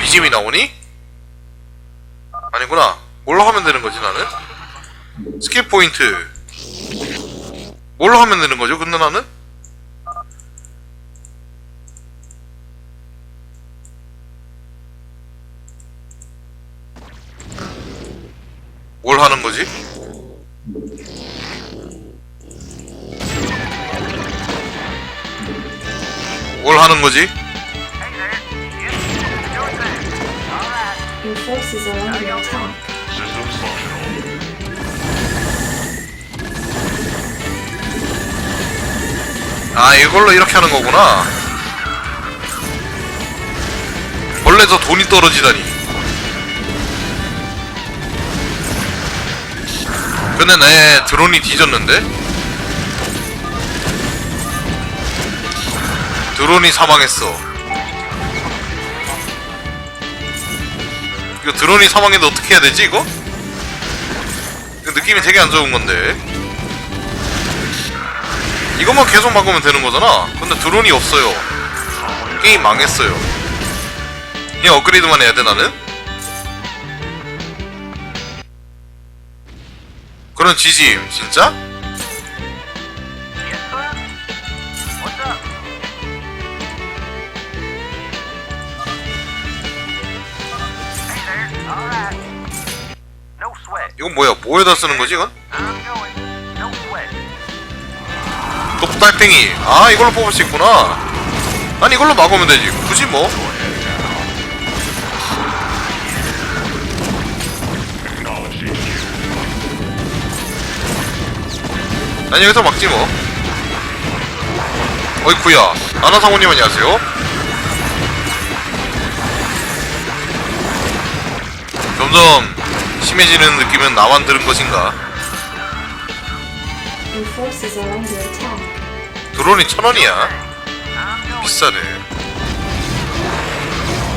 비짐이 나오니? 아니구나. 뭘로 하면 되는 거지 나는? 스킬 포인트. 뭘로 하면 되는 거죠? 근데 나는? 뭘 하는 거지? 아 이걸로 이렇게 하는 거구나 원래서 돈이 떨어지다니 근데 내 드론이 뒤졌는데? 드론이 사망했어 이거 드론이 사망했는데 어떻게 해야 되지 이거? 이거 느낌이 되게 안 좋은 건데 이것만 계속 막으면 되는 거잖아. 근데 드론이 없어요. 게임 망했어요. 그냥 업그레이드만 해야 돼 나는? 그런 지짐 진짜? 이건 뭐야? 뭐에다 쓰는 거지 이건? 똑달팽이. 아 이걸로 뽑을 수 있구나. 아니 이걸로 막으면 되지. 굳이 뭐? 아니 여기서 막지 뭐. 어이쿠야. 아나상호님 안녕하세요. 점점 심해지는 느낌은 나만 들은 것인가? 드론이 천 원이야. 비싸네.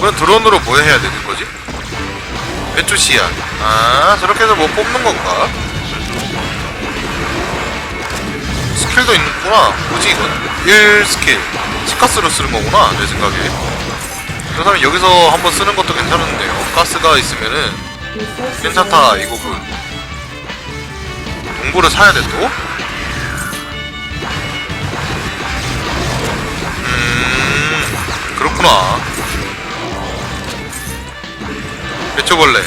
그럼 드론으로 뭐 해야 되는 거지? 배추 씨앗. 아, 저렇게 해서 뭐 뽑는 건가? 스킬도 있구나. 뭐지 이건? 1 스킬. 치카스로 쓰는 거구나. 내 생각에. 그렇다면 여기서 한번 쓰는 것도 괜찮은데요. 가스가 있으면은 괜찮다 이거군. attack. 동굴을 사야 돼 또? 음 그렇구나 배초벌레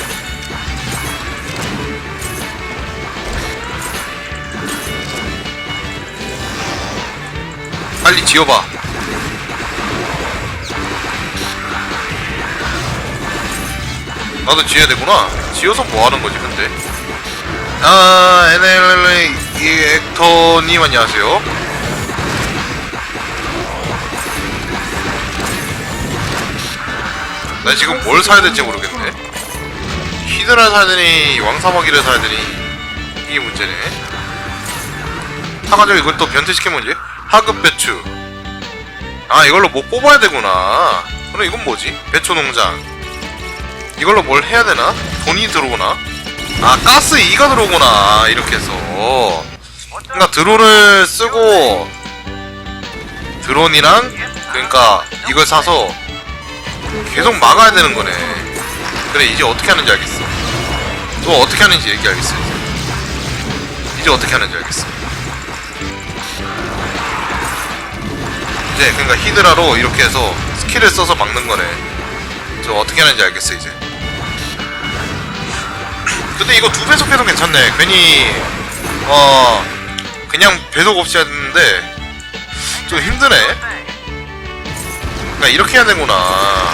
빨리 지어봐 나도 지어야 되구나 지어서 뭐 하는 거지 근데 아, NLLA 액터님 안녕하세요. 나 지금 뭘 사야 될지 모르겠네. 히드라 사야 되니 왕사마귀를 사야 되니 이게 문제네. 사가지고 이걸 또 변태시키면 문제? 하급 배추. 아 이걸로 뭐 뽑아야 되구나. 그럼 이건 뭐지? 배추 농장. 이걸로 뭘 해야 되나? 돈이 들어오나? 아 가스 2가 들어오구나. 이렇게 해서. 그러니까 드론을 쓰고 드론이랑 그러니까 이걸 사서 계속 막아야 되는 거네. 그래 이제 어떻게 하는지 알겠어. 또 어떻게 하는지 얘기하겠어 이제. 이제 어떻게 하는지 알겠어. 이제 그러니까 히드라로 이렇게 해서 스킬을 써서 막는 거네. 저 어떻게 하는지 알겠어 이제 근데 이거 두 배속 해도 괜찮네. 괜히 어 그냥 배속 없이 했는데 좀 힘드네. 그러니까 이렇게 해야 되구나.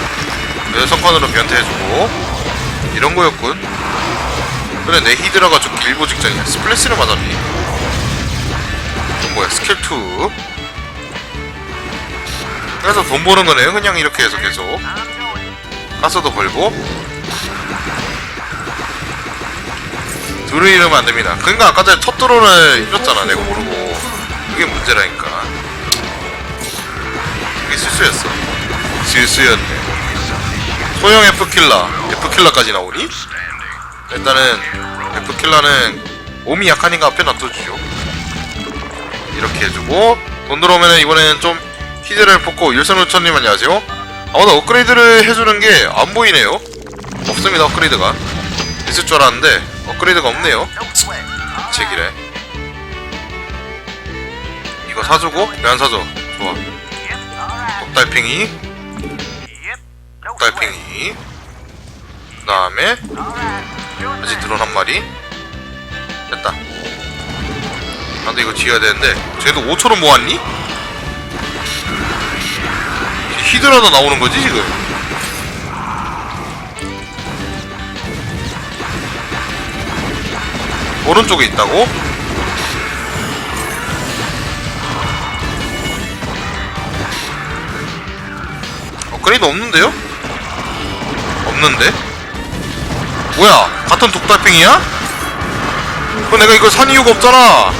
여성판으로 변태해주고 이런 거였군. 그래 내 히드라가 좀 길고 직전이야. 스플래시를 맞았니? 뭐야 스킬 2 그래서 돈 버는 거네요. 그냥 이렇게 해서 계속. 가스도 벌고 드론 이러면 안 됩니다. 그러니까 아까 전에 첫 드론을 잃었잖아. 내가 모르고 그게 문제라니까. 그게 실수였어. 실수였네. 소형 F킬러, F킬러까지 나오니? 일단은 F킬러는 몸이 약하니까 앞에 놔둬주죠. 이렇게 해주고 돈 들어오면은 이번에는 좀 히드를 뽑고 일선우천님 안녕하세요 아 오늘 업그레이드를 해주는 게 안 보이네요 없습니다 업그레이드가 있을 줄 알았는데 업그레이드가 없네요 No sweat. 제 길에 이거 사주고 왜 안 사줘 좋아 Yep. All right. 달팽이 Yep. No sweat. 달팽이 그 다음에 thing. 드론 한 마리 됐다 나도 이거 지어야 되는데 쟤도 5초로 모았니? 히드라도 나오는 거지 지금 오른쪽에 있다고? 업그레이드 없는데요? 없는데? 뭐야 같은 독달팽이야? 그럼 내가 이걸 산 이유가 없잖아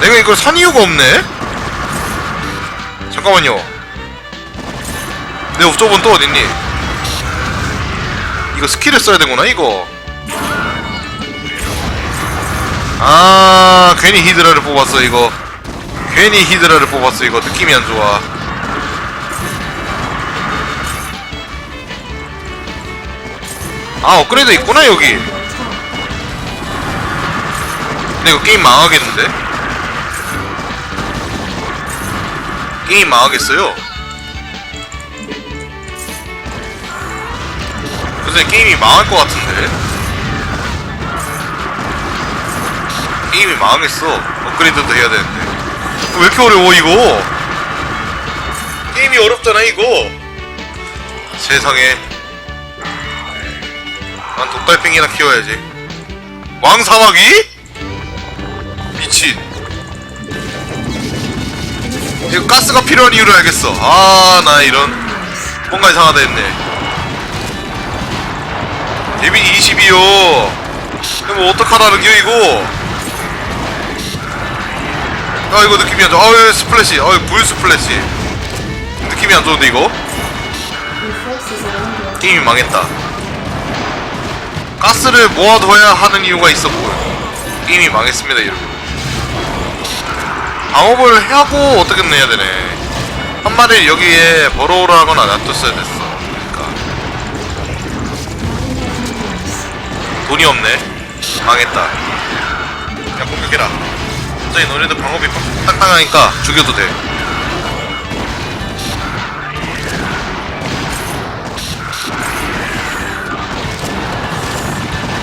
내가 이걸 산 이유가 없네 잠깐만요 내 옵저번 또 어딨니 이거 스킬을 써야 되구나 이거. 아 괜히 히드라를 뽑았어 이거. 괜히 히드라를 뽑았어 이거. 느낌이 안 좋아. 아 업그레이드 있구나 여기. 근데 이거 게임 망하겠는데? 게임 망하겠어요 그래서 게임이 망할 것 같은데? 게임이 망하겠어. 업그레이드도 해야 되는데. 왜 이렇게 어려워 이거? 게임이 어렵잖아 이거. 세상에. 난 독달팽이나 키워야지. 왕사마귀? 미친. 이거 가스가 필요한 이유를 알겠어. 아 나 이런 뭔가 이상하다 했네 데미지 20이요. 이거 뭐 어떡하라는 겨 이거? 아 이거 느낌이 안 좋아. 아유 스플래시? 아유 불 스플래시? 느낌이 안 좋은데 이거. 게임이 망했다. 가스를 모아둬야 하는 이유가 있었고 게임이 망했습니다 여러분. 방업을 하고 어떻게 내야 되네. 한 마리를 여기에 벌어오라거나 놔뒀어야 됐어 돈이 없네. 망했다. 야 공격해라. 갑자기 너네들 방업이 딱딱하니까 죽여도 돼.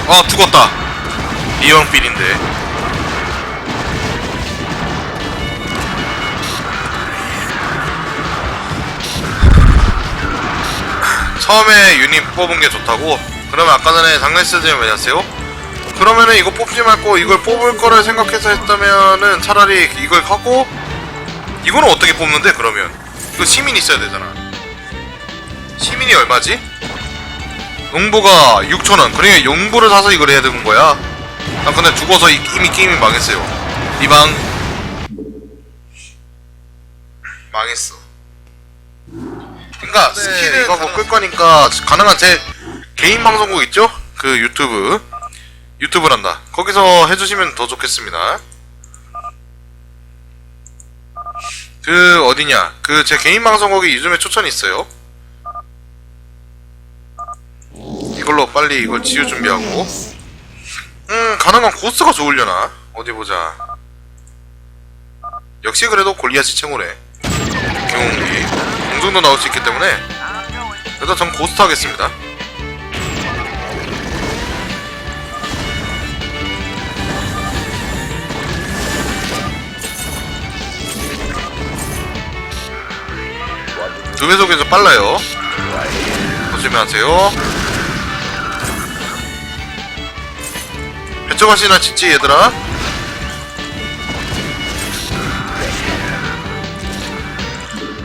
아 죽었다. 이영필인데. 처음에 유닛 뽑은 게 좋다고? 그러면 아까 전에 장례스님 왜냐세요? 그러면은 이거 뽑지 말고 이걸 뽑을 거를 생각해서 했다면은 차라리 이걸 하고 이거는 어떻게 뽑는데 그러면? 이거 시민 있어야 되잖아. 시민이 얼마지? 용부가 6천원. 그러니까 용부를 사서 이걸 해야 되는 거야. 나 근데 죽어서 이- 이미 게임이 망했어요. 이방 망했어. 그니까 스킬을 이거 끌 거니까 가능한 제 개인 방송국 있죠? 그 유튜브. 유튜브란다. 거기서 해주시면 더 좋겠습니다. 그 어디냐? 그 제 개인 방송국이 요즘에 추천이 있어요. 이걸로 빨리 이걸 지우 준비하고. 음 가능한 고스가 좋으려나? 어디 보자. 역시 그래도 골리앗이 최고네. 경운기. 공중도 나올 수 있기 때문에. 그래서 전 고스트 하겠습니다 두 배속에서 빨라요. 조심하세요. 배쪽하시나 짓지 얘들아?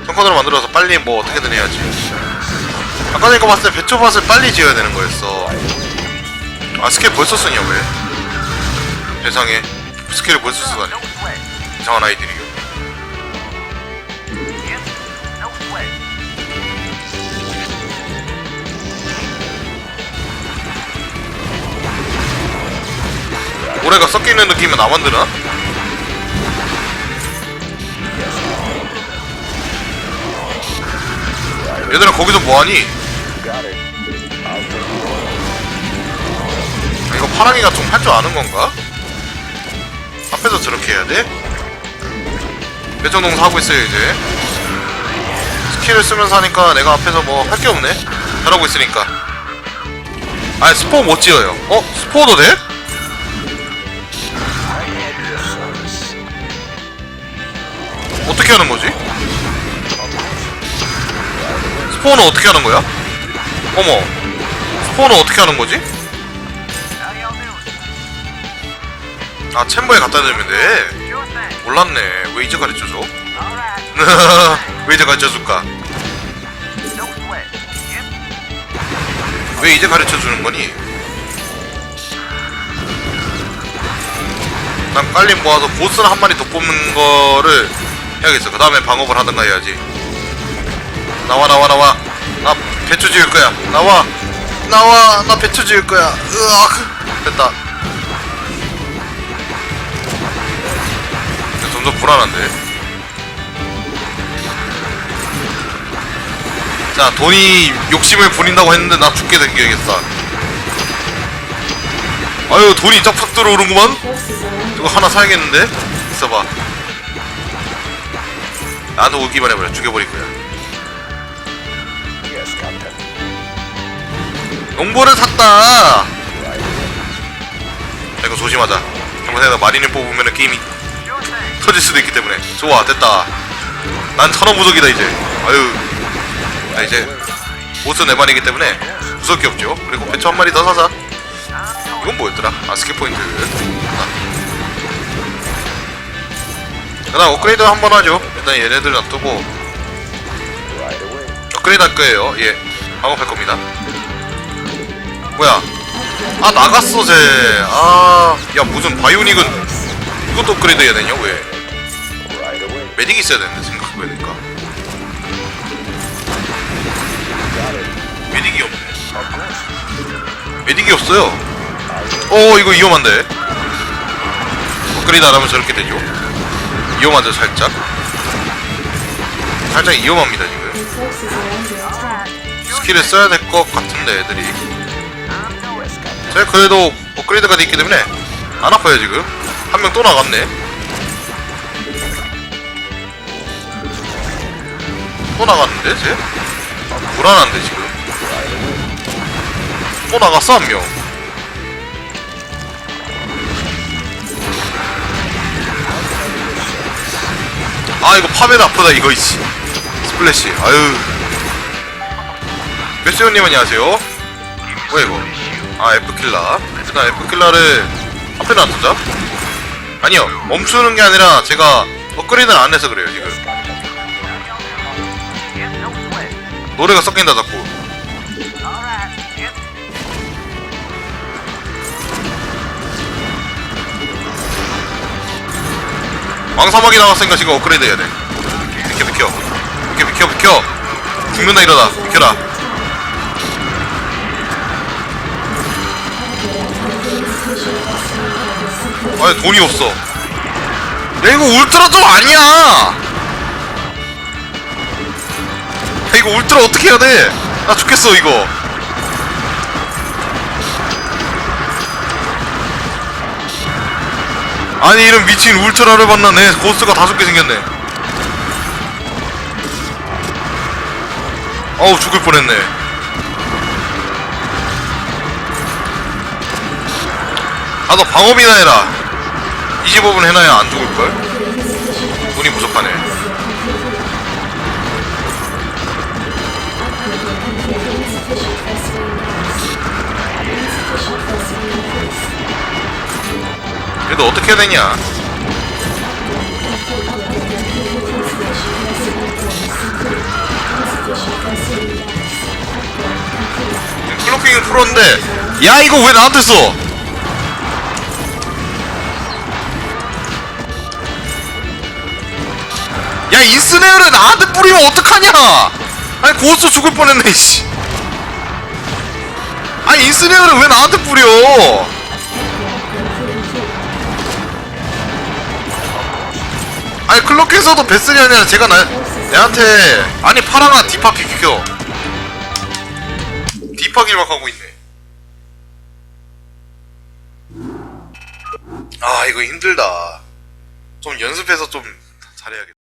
성컨으로 만들어서 빨리 뭐 어떻게든 해야지. 아까 거 봤을 때 배초밭을 빨리 지어야 되는 거였어. 아 스킬 벌써 쓰냐 왜? 세상에. 스킬을 벌써 쓰다니. 이상한 아이들이 모래가 섞여있는 느낌은 나만 드나? 얘들아 거기서 뭐하니? 이거 파랑이가 좀 할 줄 아는 건가? 앞에서 저렇게 해야 돼? 배정동사 하고 있어요 이제 스킬을 쓰면서 하니까 내가 앞에서 뭐 할 게 없네 잘하고 있으니까 아니 스포 못 지어요 어? 스포도 돼? 어떻게 하는 거지? 스포는 어떻게 하는 거야? 어머 스포는 어떻게 하는 거지? 아 챔버에 갖다 대면 돼. 몰랐네 왜 이제 가르쳐줘? 왜 이제 가르쳐줄까? 왜 이제 가르쳐주는 거니? 난 깔림 모아서 보스를 한 마리 더 뽑는 거를 해야겠어 그 다음에 방업을 하든가 해야지. 나와 나와 나와. 나 배추 지을 거야. 나와. 나와. 나 배추 지을 거야. 으악. 됐다. 점점 불안한데? 자 돈이 욕심을 부린다고 했는데 나 죽게 생겨야겠다 아유 돈이 쩍쩍 들어오는구만? 이거 하나 사야겠는데? 있어봐 나도 오기만 해버려 죽여버릴 거야. 농보를 샀다. 자, 이거 조심하자. 잘못해서 마린을 뽑으면 게임이. 터질 수도 있기 때문에. 좋아 됐다. 난 천원부족이다 이제. 아유. 나 이제 보스 네 마리이기 때문에 무섭게 없죠? 그리고 배추 한 마리 더 사자. 이건 뭐였더라? 아 스킬 포인트 그 다음 업그레이드 한 번 하죠. 일단 얘네들 놔두고. 업그레이드 할 거예요. 예. 방업할 겁니다. 뭐야? 아 나갔어 쟤 아 야 무슨 바이오닉은 이것도 업그레이드 해야 되냐 왜? 메딕이 있어야 되는데 생각해보니까? 메딕이 없네 메딕이 없어요. 어 이거 위험한데? 업그레이드 안 하면 저렇게 되죠 위험하죠 살짝? 살짝 위험합니다 지금. 스킬을 써야 될 것 같은데 애들이. 제가 그래도 업그레이드가 돼 있기 때문에 안 아파요 지금. 한 명 또 나갔네. 또 나갔는데 쟤? 불안한데 지금. 또 나갔어 한명 아 이거 파면 아프다 이거 이씨 스플래시. 아유. 메시오님 안녕하세요. 뭐야 이거? 아 F킬라 일단 F킬라를 앞에 놔두자. 아니요 멈추는 게 아니라 제가 업그레이드를 안 해서 그래요 지금. 노래가 섞인다 자꾸 왕사막이 나왔으니까 지금 업그레이드 해야 돼. 비켜 비켜. 비켜 비켜 비켜. 죽는다 이러다. 비켜라. 아 돈이 없어. 야 이거 울트라 좀 아니야. 야 이거 울트라 어떻게 해야 돼 나 죽겠어 이거 아니 이런 미친 울트라를 만나네. 고스가 다섯 개 생겼네. 어우 죽을 뻔했네. 아 너 방어비나 해라. 25분 해놔야 안 죽을걸? 돈이 부족하네 그래도 어떻게 해야 되냐. 클로킹은 풀었는데 야 이거 왜 나한테 써? 야 인스네어를 나한테 뿌리면 어떡하냐? 아니 고스 죽을 뻔했네 씨. 아니 인스네어를 왜 나한테 뿌려 아니 클로크에서도 베슬이 아니라 제가 나 내한테 아니 파랑아 디파 비켜. 디파 길막 하고 있네. 아 이거 힘들다. 좀 연습해서 좀 잘해야겠다